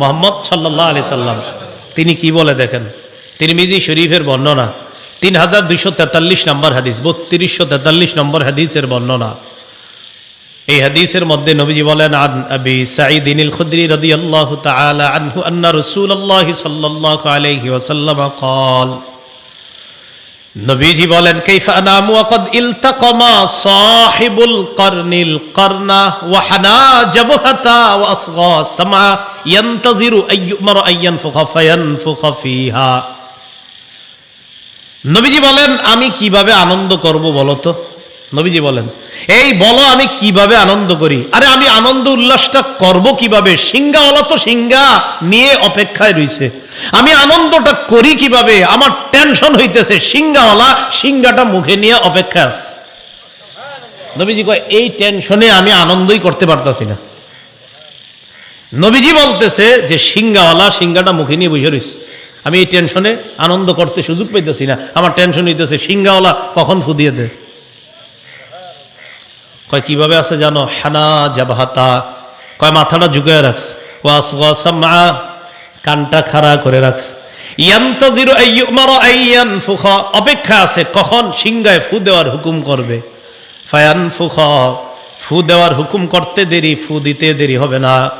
মোহাম্মদ সাল্লাহ আলি সাল্লাম, তিনি কি বলে দেখেন? তিনি মিজি শরীফের বর্ণনা তিন হাজার দুইশো তেতাল্লিশ নম্বর হাদিস, বত্রিশশো তেতাল্লিশ নম্বর হাদিসের বর্ণনা। এই হাদিসের মধ্যে নবীজি বলেন, আন আবি সাঈদিন ইল খুদ্রি রাদিয়াল্লাহু তাআলা আনহু আন্না রাসূলুল্লাহ সাল্লাল্লাহু আলাইহি ওয়াসাল্লাম ক্বাল নবীজি বলেন কাইফা করনিল করনা ওয়া হানা জাবহাতা ওয়া আসগা সামা ইয়ান্তাজিরু আইয়ুমার আইয়ানফুখা ফায়ানফুখা ফিহা। নবীজি বলেন, আমি কীভাবে আনন্দ করব বলো তো? নবীজি বলেন, এই বলো আমি কীভাবে আনন্দ করি? আরে, আমি আনন্দ উল্লাসটা করব কীভাবে? সিঙ্গাওয়ালা তো সিঙ্গা নিয়ে অপেক্ষায় রইছে। আমি আনন্দটা করি কীভাবে? আমার টেনশন হইতেছে সিঙ্গাওয়ালা সিঙ্গাটা মুখে নিয়ে অপেক্ষা আছে। নবীজি কয়, এই টেনশনে আমি আনন্দই করতে পারতাছি না। নবীজি বলতেছে যে সিঙ্গাওয়ালা সিঙ্গাটা মুখে নিয়ে বসে রইছে। আমি এই টেনশনে আনন্দ করতে সুযোগ পাইতেছি না। আমার টেনশন হইতেছে সিঙ্গাওয়ালা কখন ফুদিয়ে দেয়? কয়, কীভাবে আছে জানো? হানা জাবাহাতা। কয়, মাথাটা ঝুঁকে রাখছে। ওয়াস ওয়াসামা কানটা খাড়া করে রাখছে। ইয়ান্তাজিরু আইয়ুমার আইয়ান ফুখা অপেক্ষা আছে, কখন সিংগায় ফু দেওয়ার হুকুম করবে? ফায়ান ফুখা ফু দেওয়ার হুকুম করতে দেরি, ফু দিতে দেরি হবে না।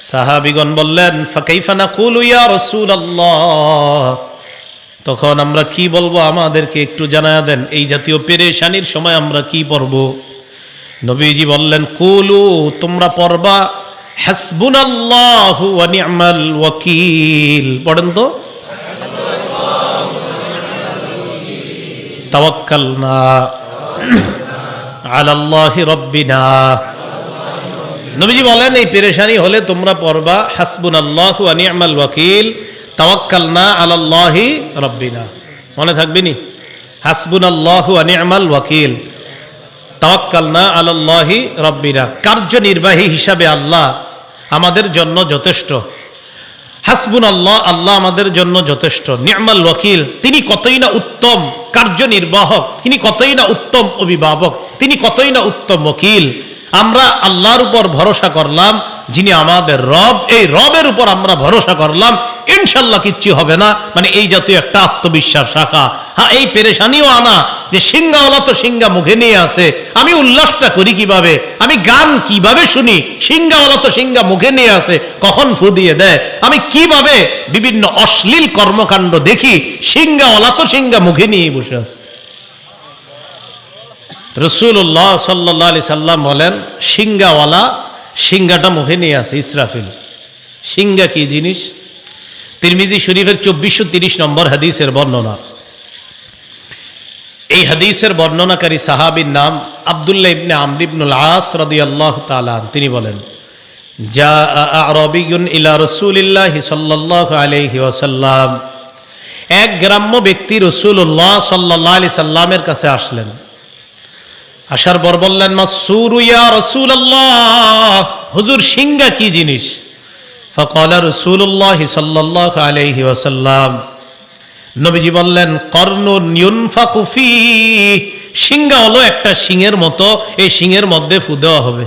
সাহাবিগণ বললেন ফাকাইফানা কুলু ইয়া রাসূলুল্লাহ? তখন আমরা কি বলব আমাদেরকে একটু জানায়া দেন, এই জাতীয় পেরেশানির সময় আমরা কি পড়ব? নবীজি বললেন, কুলু, তোমরা পড়বা, হাসবুনাল্লাহু ওয়া নি'মাল ওয়াকিল। পড়েন তো? রাব্বিনা। নবীজি বলেন, এই পেরেশানি হলে তোমরা পড়বা, হাসবুনাল্লাহু ওয়া নি'মাল ওয়াকিল, তাওয়াক্কালনা আলাল্লাহি রাব্বিনা। মনে থাকবে নি? হাসবুনাল্লাহু ওয়া নি'মাল ওয়াকিল। তাওয়াক্কালনা আলাল্লাহি রব্বিনা। কার্যনির্বাহী হিসাবে আল্লাহ আমাদের জন্য যথেষ্ট। হাসবুন আল্লাহ আল্লাহ আমাদের জন্য যথেষ্ট। নিয়মাল ওয়াকিল, তিনি কতই না উত্তম কার্যনির্বাহক, তিনি কতই না উত্তম অভিভাবক, তিনি কতই না উত্তম ওকিল। আমরা আল্লাহর উপর ভরসা করলাম, যিনি আমাদের রব, এই রবের উপর আমরা ভরসা করলাম ইনশাল্লাহ কিচ্ছু হবে না। মানে এই জাতীয় একটা আত্মবিশ্বাস রাখা। হ্যাঁ এই পেরেশানিও আনা যে সিঙ্গাওয়ালা তো সিঙ্গা মুখে নিয়ে আছে। আমি উল্লাসটা করি কীভাবে? আমি গান কীভাবে শুনি? সিঙ্গাওয়ালা তো সিঙ্গা মুখে নিয়ে আছে, কখন ফু দিয়ে? দেয় আমি কীভাবে বিভিন্ন অশ্লীল কর্মকাণ্ড দেখি? সিঙ্গাওয়ালা তো সিঙ্গা মুখে নিয়ে বসে আছে। রসুল্লাহ সাল্লাহ সাল্লাম বলেন সিঙ্গাওয়ালা সিঙ্গাটা মুখে নিয়ে আছে, ইসরাফিল। সিঙ্গা কি জিনিস? তিরমিজি শরীফের চব্বিশশো তিরিশ নম্বর হাদিসের বর্ণনা। এই হাদিসের বর্ণনাকারী সাহাবির নাম আবদুল্লাহ ইবনে আমর ইবনুল আস রাদিয়াল্লাহু তাআলা তিনি বলেন যা আরবিয়ুন ইলা রাসূলিল্লাহি সাল্লাল্লাহু আলাইহি ওয়াসাল্লাম। এক গ্রাম্য ব্যক্তি রাসূলুল্লাহ সাল্লাল্লাহু আলাইহি সাল্লামের কাছে আসলেন। আসার পর বললেন মাসুরু ইয়া রাসূলুল্লাহ, হুজুর সিংগা কি জিনিস? ফকল রসুল্লাহ সাল্লাহ আলহি ওসাল্লাম নবীজি বললেন, কর্ণ নিউনফাকুফি সিংহা হলো একটা সিংয়ের মতো, এই সিংয়ের মধ্যে ফু দেওয়া হবে।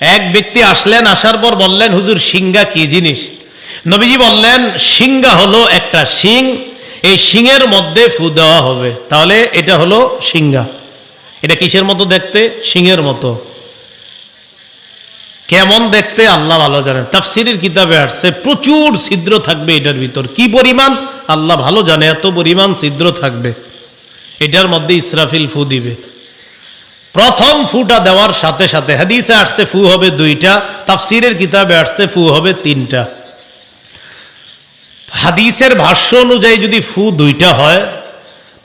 এক ব্যক্তি আসলেন, আসার পর বললেন, হুজুর, সিংহা কি জিনিস? নবীজি বললেন, সিংহা হলো একটা সিং, এই সিংয়ের মধ্যে ফু দেওয়া হবে। তাহলে এটা হলো সিংহা। এটা কিসের মতো দেখতে? সিংয়ের মতো। কেমন দেখতে? আল্লাহ ভালো জানেন। তাফসিরের কিতাবে আসছে, প্রচুর ছিদ্র থাকবে এটার ভিতর। কি পরিমাণ? আল্লাহ ভালো জানে, এত পরিমাণ ছিদ্র থাকবে। এটার মধ্যে ইসরাফিল ফু দিবে। প্রথম ফুটা দেওয়ার সাথে সাথে, হাদিসে আসছে ফু হবে দুইটা, তাফসিরের কিতাবে আসছে ফু হবে তিনটা। হাদিসের ভাষ্য অনুযায়ী যদি ফু দুইটা হয়,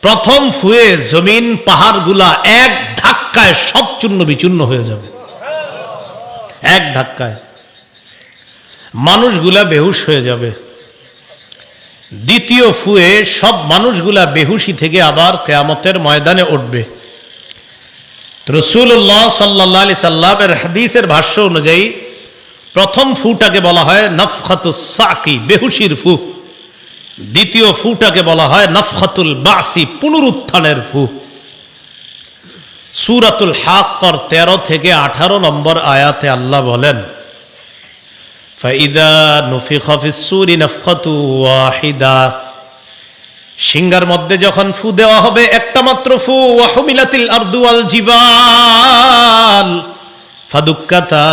প্রথম ফুয়ে জমিন পাহাড়গুলা এক ধাক্কায় সব চূর্ণ বিচূর্ণ হয়ে যাবে। এক ধাক্কায়। মানুষগুলা বেহুশ হয়ে যাবে। দ্বিতীয় ফুয়ে সব মানুষগুলা বেহুশি থেকে আবার কেয়ামতের ময়দানে উঠবে। রসুল্লাহ সাল্লাহ আলি সাল্লামের হাদিসের ভাষ্য অনুযায়ী প্রথম ফুটাকে বলা হয় নফখাতুস সাকি, বেহুশির ফু। দ্বিতীয় ফুটাকে বলা হয় নফখাতুল বাসি, পুনরুত্থানের ফু। সুরাতুল হাক্কর তেরো থেকে আঠারো নম্বর আয়াতে আল্লাহ বলেন সিঙ্গার মধ্যে যখন ফু দেওয়া হবে, একটা মাত্র ফু ওয়াহুমিলাতিল আরদু ওয়াল জিবাল। ফাদুক্কাতা,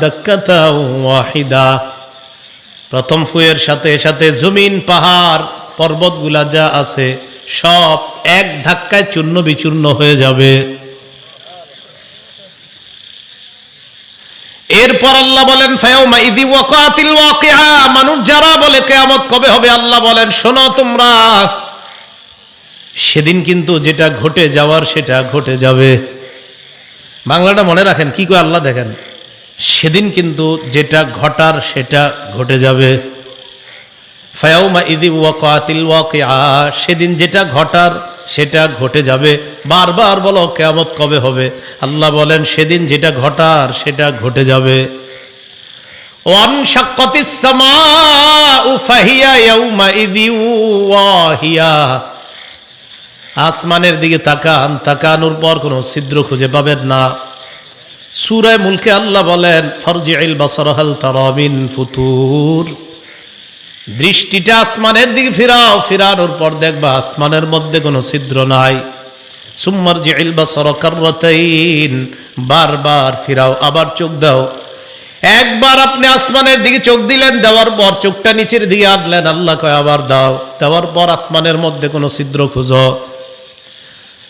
দাক্কাতা ওয়াহিদা। প্রথম ফুয়ের সাথে সাথে জমিন, পাহাড়, পর্বতগুলা যা আছে, সব এক ধাক্কায় চূর্ণ বিচূর্ণ হয়ে যাবে। এরপর আল্লাহ বলেন মানুষ যারা বলে কিয়ামত কবে হবে, আল্লাহ বলেন, শোনো তোমরা, সেদিন কিন্তু যেটা ঘটে যাওয়ার সেটা ঘটে যাবে। বাংলাটা মনে রাখেন, কি করে আল্লাহ দেখেন, সেদিন কিন্তু যেটা ঘটার সেটা ঘটে যাবে। ফায়াউমা ইদি ওয়াকাতিল ওয়াকিআ, সেদিন যেটা ঘটার সেটা ঘটে যাবে। বারবার বলো, কেয়ামত কবে হবে? আল্লাহ বলেন, সেদিন যেটা ঘটার সেটা ঘটে যাবে। আসমানের দিকে তাকান, তাকানোর পর কোনো ছিদ্র খুঁজে পাবেন না। সুরায় মুলকে আল্লাহ বলেন ফরজিল বাসরহাল তারামিন ফুতুর। দৃষ্টিটা আসমানের দিকে ফিরাও, ফিরানোর পর দেখবা আসমানের মধ্যে কোনো ছিদ্র নাই। সুম্মার যে সরকারতাইন বারবার ফিরাও, আবার চোখ দাও। একবার আপনি আসমানের দিকে চোখ দিলেন, দেওয়ার পর চোখটা নিচের দিকে আনলেন, আল্লাহ কয় আবার দাও। দেওয়ার পর আসমানের মধ্যে কোনো ছিদ্র খুঁজো।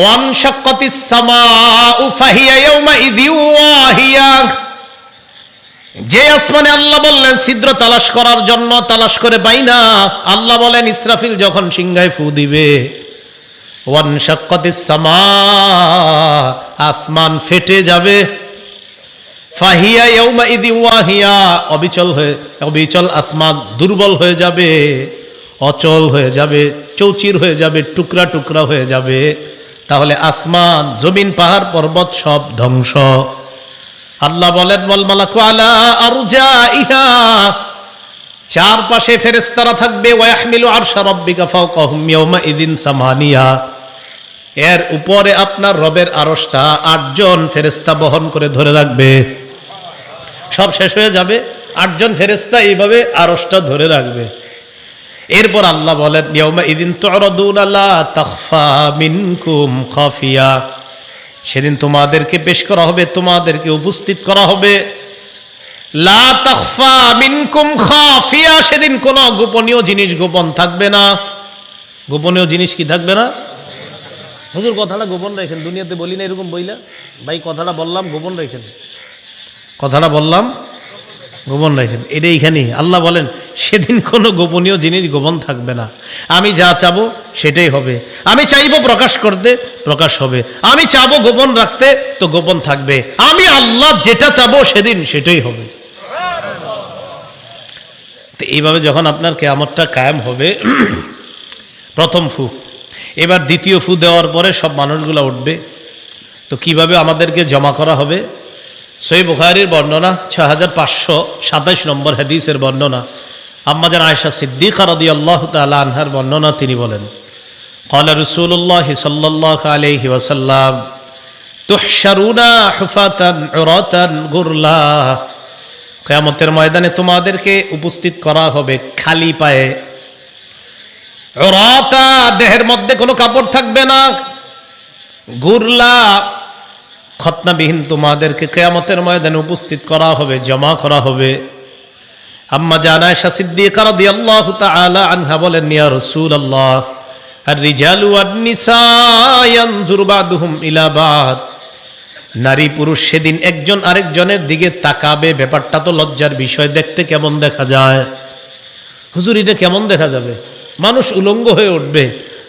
ওয়ানশাক্কাতিস সামাউ ফাহিয়া ইয়াউমাইযি ওয়াহিয়া। যে আসমানে আল্লাহ বললেন, ছিদ্র তালাশ করার জন্য তালাশ করে পাই না। আল্লাহ বলেন, ইসরাফিল যখন সিংহায় ফু দিবে আসমান ফেটে যাবে। ফাহিয়া ওয়াহিয়া, অবিচল হয়ে, অবিচল আসমান দুর্বল হয়ে যাবে, অচল হয়ে যাবে, চৌচির হয়ে যাবে, টুকরা টুকরা হয়ে যাবে। তাহলে আসমান, জমিন, পাহাড়, পর্বত সব ধ্বংস। আল্লাহ বলেন বল মালাকু আলা আরজা ইহা চারপাশে ফেরেস্তারা থাকবে ওয়াহমিলু আরশা রাব্বিকা ফাওকাহুম ইয়াউমা ইদিন সামানিয়া। এর উপরে আপনার রবের আরশটা আটজন ফেরেস্তা বহন করে ধরে রাখবে। সব শেষ হয়ে যাবে, আটজন ফেরেস্তা এইভাবে আরশটা ধরে রাখবে। এরপর আল্লাহ বলেন মিনকুম সেদিন তোমাদেরকে পেশ করা হবে, তোমাদেরকে উপস্থিত করা হবে। লা মিনকুম খাফিয়া, সেদিন কোনো গোপনীয় জিনিস গোপন থাকবে না। গোপনীয় জিনিস কি থাকবে না? হুজুর, কথাটা গোপন রাখেন, দুনিয়াতে বলি না এরকম বইলা। ভাই, কথাটা বললাম, গোপন রাখেন। কথাটা বললাম, গোপন রাখেন। এটা এইখানেই। আল্লাহ বলেন সেদিন কোনো গোপনীয় জিনিস গোপন থাকবে না। আমি যা চাবো সেটাই হবে। আমি চাইব প্রকাশ করতে, প্রকাশ হবে। আমি চাবো গোপন রাখতে, তো গোপন থাকবে। আমি আল্লাহ যেটা চাবো সেদিন সেটাই হবে। তো এইভাবে যখন আপনার কেয়ামতটা কায়েম হবে, প্রথম ফু। এবার দ্বিতীয় ফু দেওয়ার পরে সব মানুষগুলো উঠবে। তো কীভাবে আমাদেরকে জমা করা হবে? সই বুখারির বর্ণনা ছ হাজার পাঁচশো সাতাইশ নম্বর হাদিসের বর্ণনা। আম্মাজান আয়সা সিদ্দিকা রদি আল্লাহ তালা আনহার বর্ণনা তিনি বলেন কলা রসুল্লাহ সাল্লাহ আলহি ওয়াসাল্লাম তুহসারুনা হুফাতান রতান গুরলা কেয়ামতের ময়দানে তোমাদেরকে উপস্থিত করা হবে খালি পায়ে রতা দেহের মধ্যে কোনো কাপড় থাকবে না গুরলা খতনাবিহীন তোমাদেরকে কেয়ামতের ময়দানে উপস্থিত করা হবে, জমা করা হবে আম্মা জানায় সিদ্দিকা রাদিয়াল্লাহু তাআলা আনহা বলেন, ইয়া রাসূলুল্লাহ আর রিজালু ওয়ান নিসা ইয়ানজুরু বাদুহুম ইলা বাদ। নারী পুরুষ সেদিন একজন আরেকজনের দিকে তাকাবে, ব্যাপারটা তো লজ্জার বিষয়, দেখতে কেমন দেখা যায়? হুজুর, এটা কেমন দেখা যাবে? মানুষ উলঙ্গ হয়ে উঠবে,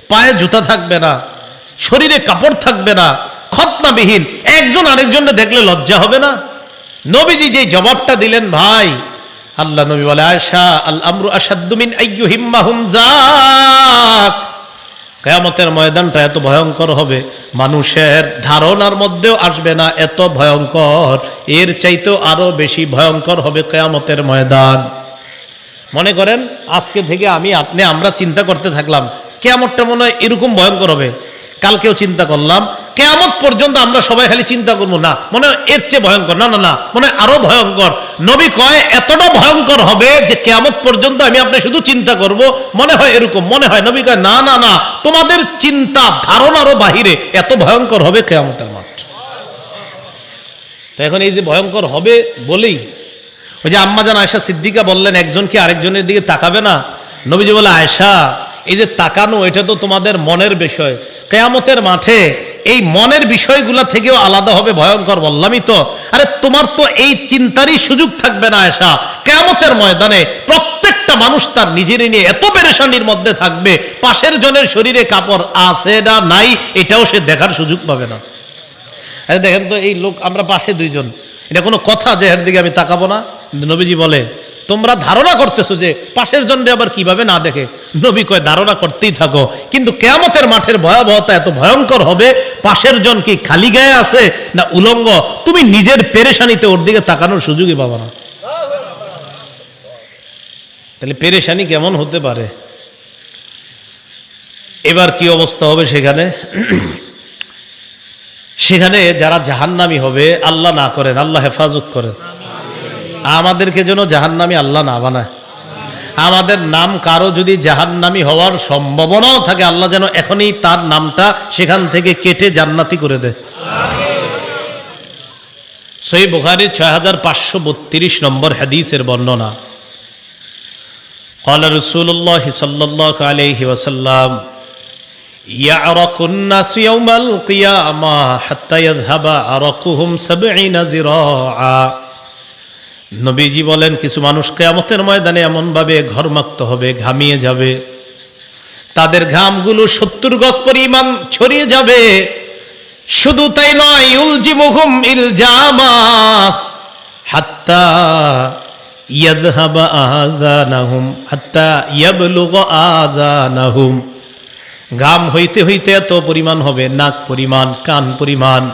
পায়ে জুতা থাকবে না, শরীরে কাপড় থাকবে না, খতনাবিহীন, একজন আরেকজনকে দেখলে লজ্জা হবে না? নবীজি যে জবাবটা দিলেন, ভাই আল্লাহ নবী বলে আয়সা আল আমরু আসাদ্দুমিন আইয়ুহিম্মাহুম যাক। কেয়ামতের ময়দানটা এত ভয়ঙ্কর হবে, মানুষের ধারণার মধ্যেও আসবে না এত ভয়ঙ্কর। এর চাইতেও আরও বেশি ভয়ঙ্কর হবে কেয়ামতের ময়দান। মনে করেন, আজকে থেকে আমি আপনি, আমরা চিন্তা করতে থাকলাম, কেয়ামতটা মনে হয় এরকম ভয়ঙ্কর হবে। কালকেও চিন্তা করলাম কেয়ামত পর্যন্ত আমরা সবাই খালি চিন্তা করব, না, মনে হয় এর চেয়ে ভয়ঙ্কর, না না না, মনে আরও ভয়ঙ্কর। নবী কয়, এতটা ভয়ঙ্কর হবে যে কেয়ামত পর্যন্ত আমি আপনি শুধু চিন্তা করব, মনে হয় এরকম, মনে হয়। নবী কয়, না না না, তোমাদের চিন্তা, ধারণারও বাহিরে এত ভয়ঙ্কর হবে কেয়ামতের মাঠ। তো এখন এই যে ভয়ঙ্কর হবে বলেই, ওই যে আম্মাজান আয়সা সিদ্দিকা বললেন, একজন কি আরেকজনের দিকে তাকাবে না? নবীজি বলে আয়সা এই যে তাকানো, এটা তো তোমাদের মনের বিষয়। কেয়ামতের মাঠে এই মনের বিষয়গুলা থেকেও আলাদা হবে, ভয়ঙ্কর বললামই তো। আরে তোমার তো এই চিন্তারই সুযোগ থাকবে না আয়সা কেয়ামতের ময়দানে প্রত্যেকটা মানুষ তার নিজেরই নিয়ে এত পেরেশানির মধ্যে থাকবে, পাশের জনের শরীরে কাপড় আছে না নাই, এটাও সে দেখার সুযোগ পাবে না। আরে দেখেন তো এই লোক, আমরা পাশে দুইজন। এটা কোনো কথা যে দিকে আমি তাকাবো না? নবীজি বলে তোমরা ধারণা করতেছো যে পাশের জনরে আবার কীভাবে না দেখে? নবী কয়, ধারণা করতেই থাকো। কিন্তু কেয়ামতের মাঠের ভয়াবহতা এত ভয়ঙ্কর হবে? পাশের জন কি খালি গায়ে আছে না উলঙ্গ? তুমি নিজের পেরেশানিতে ওর দিকে তাকানোর সুযোগই পাবো না। তাহলে পেরেশানি কেমন হতে পারে? এবার কি অবস্থা হবে সেখানে? সেখানে যারা জাহান্নামি হবে, আল্লাহ না করেন, আল্লাহ হেফাজত করেন। আমাদেরকে যেন জাহান্নামি আল্লাহ না বানায় আমাদের নাম কারো যদি জাহান্নামি হওয়ার সম্ভাবনাও থাকে আল্লাহ যেন এখনই তার নামটা সেখান থেকে কেটে জান্নাতি করে দেয় সই বুখারির ছয় হাজার পাঁচশো বত্রিশ নম্বর হাদিসের বর্ণনা قال رسول الله صلى الله عليه وسلم يعرق الناس يوم القيامة حتى يذهب عرقهم سبعين زراعا নবীজি বলেন, কিছু মানুষ কেয়ামতের ময়দানে এমনভাবে ঘরমাক্ত হবে, ঘামিয়ে যাবে। তাদের ঘামগুলো সত্তর গজ পরিমাণ ছড়িয়ে যাবে। শুধু তাই নয় ইউলজি মুহুম হাত্তা ইয়াদহাবা আযানাহুম, হাত্তা আযানাহুম। ঘাম হইতে হইতে এত পরিমাণ হবে, নাক পরিমাণ, কান পরিমাণ।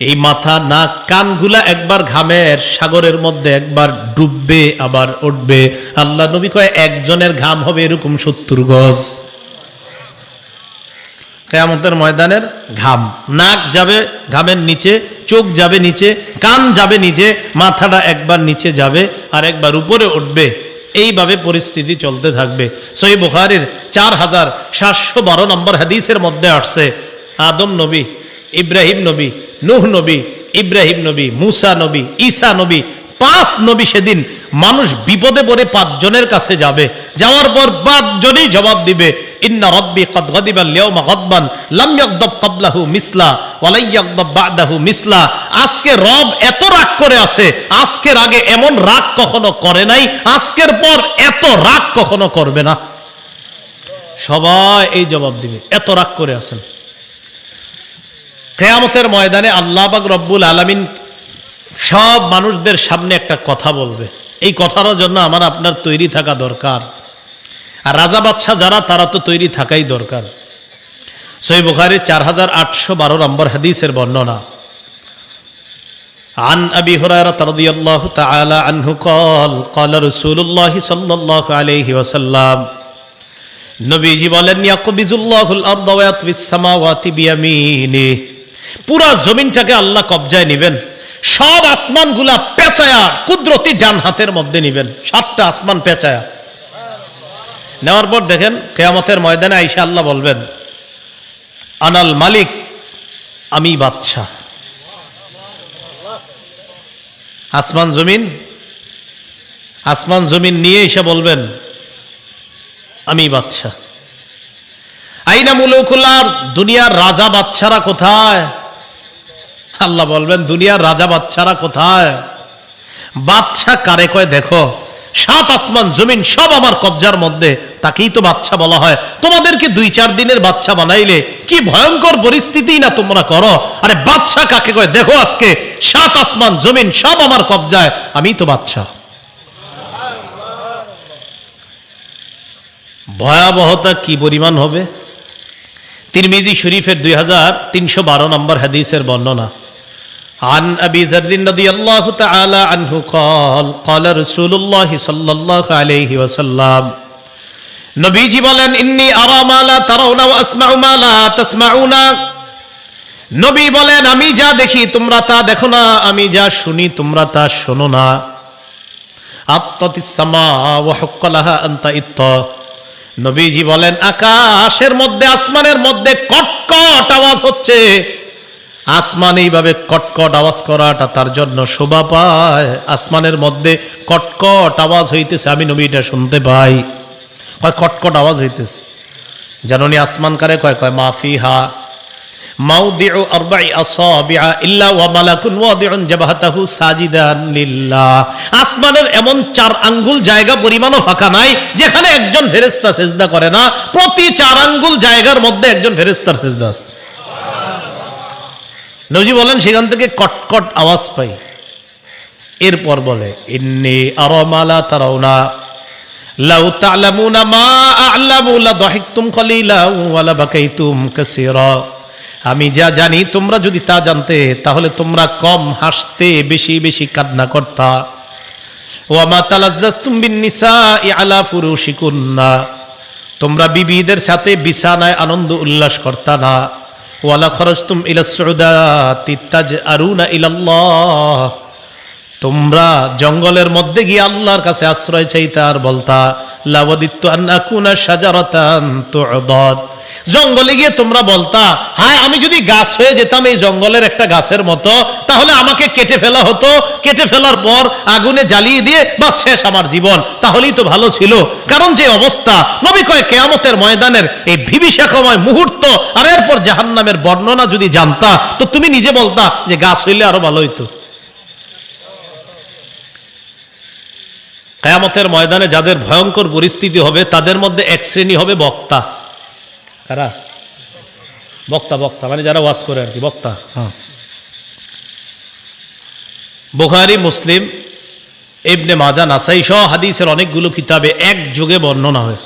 এই মাথা, নাক, কানগুলা একবার ঘামের সাগরের মধ্যে একবার ডুববে, আবার উঠবে। আল্লাহ নবী কয়, একজনের ঘাম হবে এরকম সত্তর গজ। কেয়ামতের ময়দানের ঘাম। নাক যাবে ঘামের নিচে, চোখ যাবে নিচে, কান যাবে নিচে, মাথাটা একবার নিচে যাবে আর একবার উপরে উঠবে। এইভাবে পরিস্থিতি চলতে থাকবে। সই বুখারির চার হাজার সাতশো বারো নম্বর হাদিসের মধ্যে আসছে, আদম নবী, ইব্রাহিম নবী নুহ নবী, ইব্রাহিম নবী, মুসা নবী, ঈসা নবী, পাঁচ নবী সেদিন মানুষ বিপদে পড়ে পাঁচজনের কাছে যাবে। যাওয়ার পর পাঁচজনই জবাব দিবে, ইন্না রব্বি কদ লাম ক্বাবলাহু ওয়া লা বা'দাহু আজকে রব এত রাগ করে আছে, আজকের আগে এমন রাগ কখনো করে নাই, আজকের পর এত রাগ কখনো করবে না। সবাই এই জবাব দিবে, এত রাগ করে আছেন। কেয়ামতের ময়দানে আল্লাহবাক রব্বুল আলামিন সব মানুষদের সামনে একটা কথা বলবে এই কথার জন্য আমার আপনার তৈরি থাকা দরকার আর রাজা বাদশাহ যারা তারা তো তৈরি থাকাই দরকার সই বুখারি চার হাজার আটশো বারো নম্বর হাদিসের বর্ণনা عن أبي هريرة رضي الله تعالى عنه قال قال رسول الله صلى الله عليه وسلم নবীজি বলেন ইয়াকবিজুল্লাহুল আরদ ওয়া ইয়াতবিস সামাওয়াতি বিয়ামিনি পুরা জমিনটাকে আল্লাহ কবজায় নেবেন। সব আসমানগুলা পেঁচায়া, কুদরতি ডান হাতের মধ্যে নেবেন। সাতটা আসমান পেঁচায়া। নেওয়ার পর দেখেন, কেয়ামতের ময়দানে আইসা আল্লাহ বলবেন, আনাল মালিক, আমি বাদশাহ। আসমান জমিন আসমান জমিন নিয়ে এসে বলবেন, আমি বাদশাহ। আইনা মুলুকুল্লার দুনিয়ার রাজা বাচ্চারা কোথায়? আল্লাহ বলবেন, দুনিয়ার রাজা বাচ্চারা কোথায়? বাদশাহ কারে কয়, দেখো, সাত আসমান, জমিন সব আমার কবজার মধ্যে। তাকেই তো বাচ্চা বলা হয়। তোমাদেরকে দুই চার দিনের বাচ্চা বানাইলে কি ভয়ঙ্কর পরিস্থিতি না তোমরা করো? আরে বাচ্চা কাকে কয়, দেখো আজকে সাত আসমান, জমিন সব আমার কবজায়, আমি তো বাচ্চা ভয়াবহতা কি পরিমাণ হবে? তিরমিজি শরীফের দুই হাজার তিনশো বারো নম্বর হাদিসের বর্ণনা। عن أبي ذر رضي الله تعالى عنه قال قال رسول الله صلى الله عليه وسلم নবীজি বলেন ইন্নি আরা মা লা তারাউনা ওয়া আসমাউ মা লা তাসমাউনা নবী বলেন আমি যা দেখি তোমরা তা দেখো না আমি যা শুনি তোমরা তা শোনো না আত্মতিস সামা ওয়া হুক্কালাহা আনতা ইত্ত নবীজি বলেন আকাশের মধ্যে আসমানের মধ্যে কটকট আওয়াজ হচ্ছে আসমান এইভাবে কটকট আওয়াজ করাটা তার জন্য শোভা পায়। আসমানের মধ্যে কটকট আওয়াজ হইতেছে, আমি নবীটা শুনতে পাই। কয় কটকট আওয়াজ হইতেছে। জাননি আসমান কারে কয় কয় মাফি হা আসমানের এমন চার আঙ্গুল জায়গা পরিমাণও ফাঁকা নাই, যেখানে একজন ফেরেশতা সেজদা করে না, প্রতি চার আঙ্গুল জায়গার মধ্যে একজন ফেরেশতার সেজদা আছে। নজি বলেন, সেখান থেকে কটকট আওয়াজ পাই। এরপর বলে, ইন্নি আরমালা তারাউনা, লাউ তা'লামুনা মা আ'লামু লা দাহিকতুম কলিলা ওয়া লা বাকাইতুম কাসীরা। আমি যা জানি, তোমরা যদি তা জানতে, তাহলে তোমরা কম হাসতে, বেশি বেশি কান্না করতা। ওয়া মা তালাজ্জাজতুম বিন নিসাই আলা ফুরুশিকুন্না, তোমরা বিবিদের সাথে বিছানায় আনন্দ উল্লাস করতা না। ওয়ালা খরচতুম ইলাল্লাহ। তোমরা জঙ্গলের মধ্যে গিয়ে আল্লাহর কাছে আশ্রয় চাইতে আর বলতা, লাওয়াদিত্তু আন্না কুনা সাজারতান তু'দাদ। জঙ্গলে গিয়ে তোমরা বলতা, হায়, আমি যদি গাছ হয়ে যেতাম এই জঙ্গলের একটা গাছের মতো, তাহলে আমাকে কেটে ফেলা হতো। কেটে ফেলার পর আগুনে জ্বালিয়ে দিয়ে বাস শেষ আমার জীবন। তাহলেই তো ভালো ছিল। কারণ যে অবস্থা, নবী কয় কেয়ামতের ময়দানের এই বিভীষাকময় মুহূর্ত, আর এরপর জাহান্নামের বর্ণনা যদি জানতা, তো তুমি নিজে বলতা যে গাছ হইলে আরও ভালো হইতো। কেয়ামতের ময়দানে যাদের ভয়ঙ্কর পরিস্থিতি হবে, তাদের মধ্যে এক শ্রেণি হবে বক্তা। কারা বক্তা বক্তা মানে যারা ওয়াজ করে আর কি বক্তা হ্যাঁ বুখারি মুসলিম ইবনে মাজা নাসাই সহ হাদিসের অনেকগুলো কিতাবে এক যুগে বর্ণনা হয়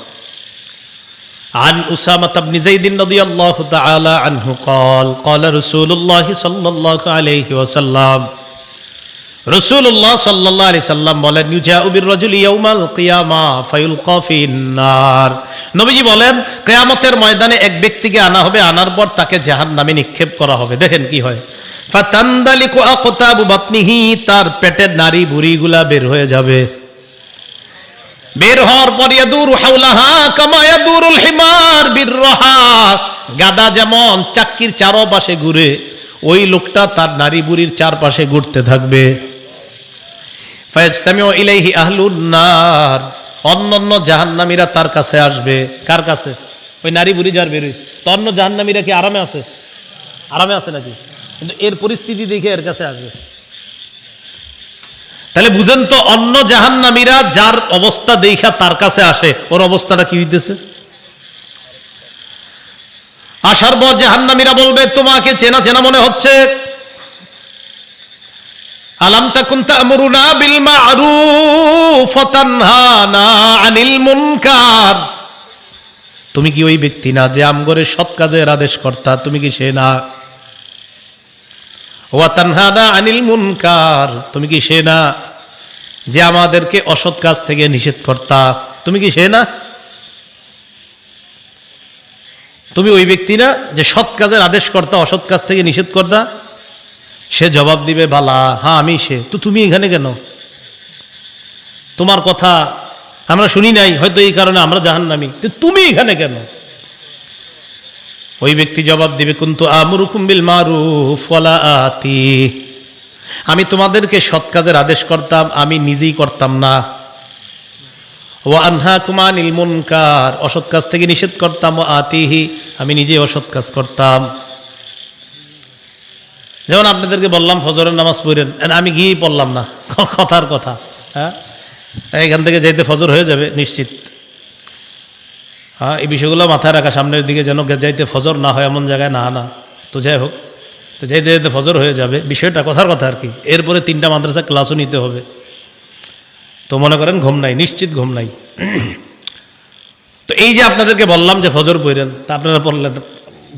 عن أسامة بن زيد رضي الله تعالى عنه قال قال رسول الله صلى الله عليه وسلم রসুল্লাহ সাল্লাহ আলি সাল্লাম বলেন ইউজা উবির রজুল ইয়াউমাল কিয়ামা ফাইল কফিনার নবীজি বলেন, কেয়ামতের ময়দানে এক ব্যক্তিকে আনা হবে, আনার পর তাকে জাহান নামে নিক্ষেপ করা হবে। দেখেন কি হয়। ফাতান্দালিকু আকতাবু বাতনিহি, তার পেটের নারী বুড়িগুলা বের হয়ে যাবে। বের হওয়ার পর ইয়াদুর হাওলাহা কামা ইয়াদুরুল হিমার বিরহা। গাদা যেমন চাক্কির চারপাশে ঘুরে, ওই লোকটা তার নারী বুড়ির চারপাশে ঘুরতে থাকবে। ইলাইহি আহলুন নার অন্যান্য জাহান্নামীরা তার কাছে আসবে। কার কাছে? ওই নারী বুড়ি যার বের হয়েছে তো অন্য জাহান্নামীরা কি আরামে আছে? আরামে আছে নাকি? কিন্তু এর পরিস্থিতি দেখে এর কাছে আসবে। তাহলে বুঝেন তো, অন্য জাহান্নামীরা যার অবস্থা দেখা তার কাছে আসে। ওর অবস্থাটা কি হইতেছে? আসার পর জাহান্নামীরা বলবে, তোমাকে চেনা চেনা মনে হচ্ছে। আলাম তাকুন তা'মুরুনা বিল মা'রুফ তানহানা আনিল মুনকার। তুমি কি ওই ব্যক্তি না যে আমগরে সৎ কাজের আদেশ কর্তা? তুমি কি সে না? ওয়া তানহানা আনিল মুনকার। তুমি কি সে না যে আমাদেরকে অসৎ কাজ থেকে নিষেধ কর্তা? তুমি কি সে না? তুমি ওই ব্যক্তি না যে সৎ কাজের আদেশ কর্তা, অসৎ কাজ থেকে নিষেধ কর্তা? সে জবাব দিবে, বালা হ্যাঁ আমি সে। তো তুমি এখানে কেন? তোমার কথা আমরা শুনি নাই, হয়তো এই কারণে আমরা জাহান্নামি। তো তুমি এখানে কেন? ওই ব্যক্তি জবাব দিবে, কিন্তু আমরুকুম মারুফ ওয়ালা আতি। আমি তোমাদেরকে সৎ কাজের আদেশ করতাম, আমি নিজেই করতাম না। ও আনহা কুমান ইলমুনকার অসৎ কাজ থেকে নিষেধ করতাম ও আতিহি। আমি নিজে অসৎ কাজ করতাম। যেমন আপনাদেরকে বললাম, ফজরের নামাজ পড়েন। আমি গিয়েই পড়লাম না। কথার কথা হ্যাঁ? এখান থেকে যাইতে ফজর হয়ে যাবে, নিশ্চিত। হ্যাঁ এই বিষয়গুলো মাথায় রাখা, সামনের দিকে যেন যাইতে ফজর না হয় এমন জায়গায় না না। তো যাই হোক, তো যাইতে যাইতে ফজর হয়ে যাবে। বিষয়টা কথার কথা আর কি। এরপরে তিনটা মাদ্রাসা ক্লাসও নিতে হবে। তো মনে করেন ঘুম নাই, নিশ্চিত ঘুম নাই। তো এই যে আপনাদেরকে বললাম যে ফজর পড়েন, তা আপনারা পড়লেন,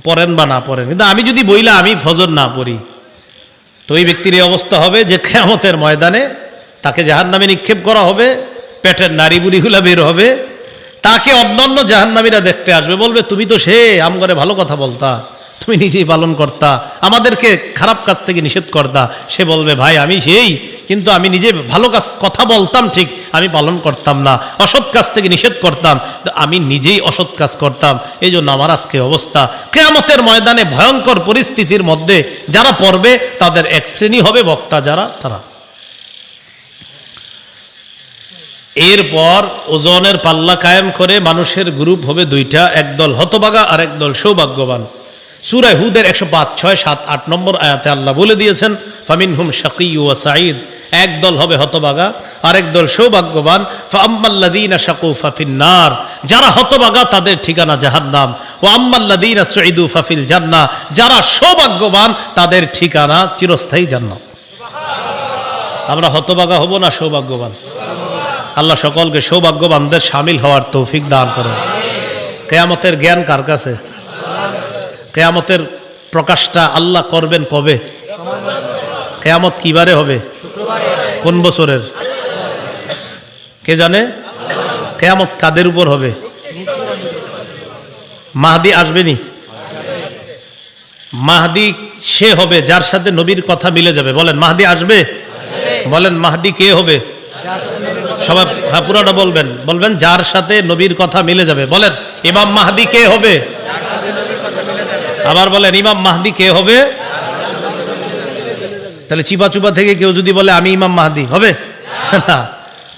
পড়েন বা না পড়েন? কিন্তু আমি যদি বইলা আমি ফজর না পড়ি তো ওই ব্যক্তির এই অবস্থা হবে যে খেয়ামতের ময়দানে তাকে জাহান নামে নিক্ষেপ করা হবে, পেটের নারী বুড়িগুলা বের হবে, তাকে অন্যান্য জাহান্নামীরা দেখতে আসবে, বলবে, তুমি তো সে আমগরে ভালো কথা বলতা, তুমি নিজেই পালন করতা, আমাদেরকে খারাপ কাজ থেকে নিষেধ করতা। সে বলবে, ভাই, আমি সেই কিন্তু আমি নিজে ভালো কাজ, কথা বলতাম ঠিক, আমি পালন করতাম না, অসৎ কাজ থেকে নিষেধ করতাম, তো আমি নিজেই অসৎ কাজ করতাম এই জন্য আমার আজকে অবস্থা। কেয়ামতের ময়দানে ভয়ঙ্কর পরিস্থিতির মধ্যে যারা পড়বে, তাদের এক শ্রেণি হবে বক্তা যারা, তারা। এরপর ওজনের পাল্লা কায়েম করে মানুষের গ্রুপ হবে দুইটা একদল হতবাগা আর একদল সৌভাগ্যবান। সুরায় হুদের একশো পাঁচ, ছয়, সাত, আট নম্বর আয়াতে আল্লাহ বলে দিয়েছেন ফামিন হুম শাকি ও সাঈদ একদল হবে হতবাগা, আরেক দল সৌভাগ্যবান। ফাম্মাল্লাদিনা শাকু ফাফিন্নার, যারা হতবাগা তাদের ঠিকানা জাহান্নাম। ও আম্মাল্লাদিনা সঈদু ফাফিল জান্না যারা সৌভাগ্যবান তাদের ঠিকানা চিরস্থায়ী জান্নাত আমরা হতবাগা হব না সৌভাগ্যবান? আল্লাহ সকলকে সৌভাগ্যবানদের সামিল হওয়ার তৌফিক দান করুন। কেয়ামতের জ্ঞান কার কাছে? কেয়ামতের প্রকাশটা আল্লাহ করবেন কবে? কেয়ামত কিবারে হবে? কোন বছরের? কে জানে? কেয়ামত কাদের উপর হবে? মাহাদি আসবেনি? মাহাদি সে হবে যার সাথে নবীর কথা মিলে যাবে। বলেন, মাহাদি আসবে? বলেন, মাহাদি কে হবে? সবাই হ্যাঁ পুরোটা বলবেন। বলবেন, যার সাথে নবীর কথা মিলে যাবে। বলেন, ইমাম মাহদি কে হবে? আবার বলেন, ইমাম মাহাদি কে হবে? তাহলে চিপা চুপা থেকে কেউ যদি বলে, আমি ইমাম মাহাদি। হবে? না।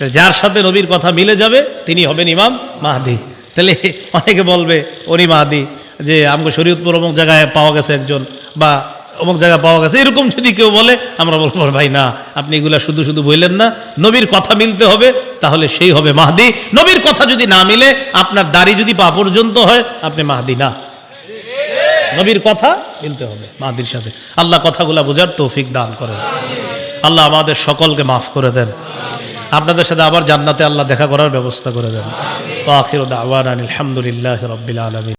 যার সাথে নবীর কথা মিলে যাবে, তিনি হবেন ইমাম মাহাদি। তাহলে অনেকে বলবে উনি মাহাদি, যে আমাকে শরীয়তপুর অমুক জায়গায় পাওয়া গেছে একজন বা অমুক জায়গায় পাওয়া গেছে। এরকম যদি কেউ বলে, আমরা বলব, ভাই, না, আপনি এগুলা শুধু শুধু বললেন না। নবীর কথা মিলতে হবে, তাহলে সেই হবে মাহাদি। নবীর কথা যদি না মিলে, আপনার দাড়ি যদি পা পর্যন্ত হয়, আপনি মাহদি না। নবীর কথা মিলতে হবে মাদির সাথে। আল্লাহ কথাগুলা বোঝার তৌফিক দান করেন। আল্লাহ আমাদের সকলকে মাফ করে দেন। আপনাদের সাথে আবার জান্নাতে আল্লাহ দেখা করার ব্যবস্থা করে দেন। আখির দাওয়ান আলহামদুলিল্লাহ রবিল আলমী